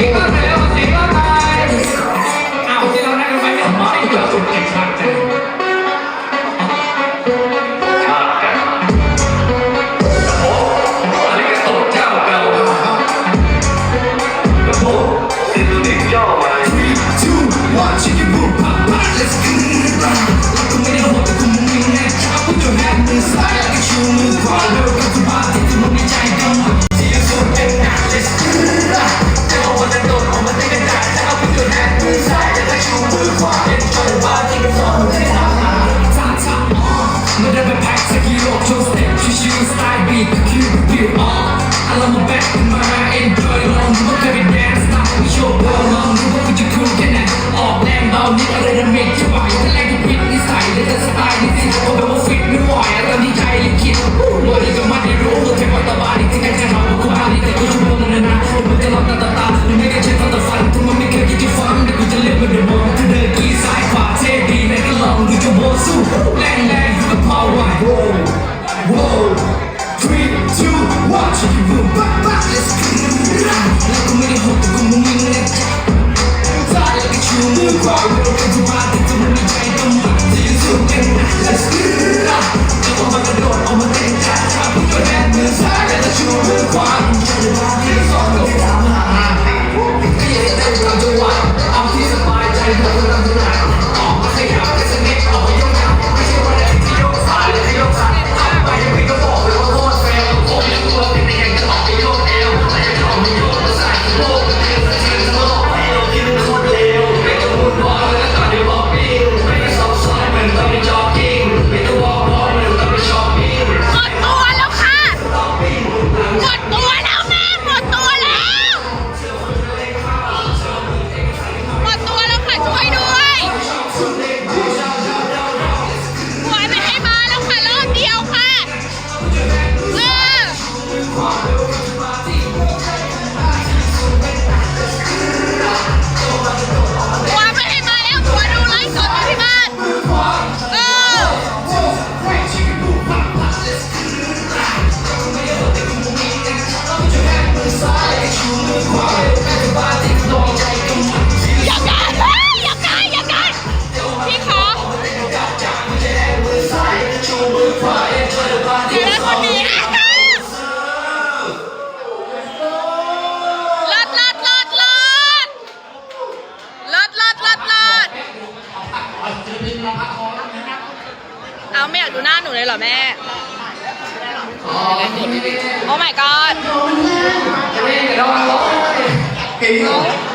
Vem, ๆสไตล์บีทคิวบิวอ๋อ I love my back มา enjoy ลองดูว่าเคยเป็นแดนซ์ตามไม่โชว์บอลลองดูว่ากูจะคูลแค่ไหนออกแรงเบานิดอะไรจะเมกจะไหวถ้าแรงที่ผิดนิสัยหรือจะสไตล์นี่สิก็แบบว่าฟิตไม่ไหวตอนที่ใจลิขิตโดยที่ก็ไม่ได้รู้วแค่ว่าตาบาดีที่ใครจะทำว่ากูบ้าดีแต่กูชั่วโมงนั้นนะแต่มึงจะลองตาตาตามึงไม่ได้ใช้ตาตาฟันถ้ามึงไม่เคยคิดจะฟังแต่กูจะเลือกมันเดี๋ยวมองถ้าเดินกีซ้ายขวาเท่ดีไหนก็ลองดูจะโบสู้แรงแรงกับ power Whoa Three, two, ฉันรวมบักบักและสกินรักแล้วก็ไม่ได้หดแต่ก็มุ่งมั่นและจับตายแล้วก็ชูมือขวาเร็วกันทุกวันต่จะไม่ใจต้งหยุที่สุดกันและสกินรักแล้วก็มากระโดดออกมาเต้นจัดครับเพื่อสายและจะชู อย่ากันอย่ากันอย่ากันพี่ขอเดี๋ยวนะคนนี้ลดลดลดลดลดลดลดลดเอาไม่อยากดูหน้าหนูเลยเหรอแม่โอ้ my god Amen.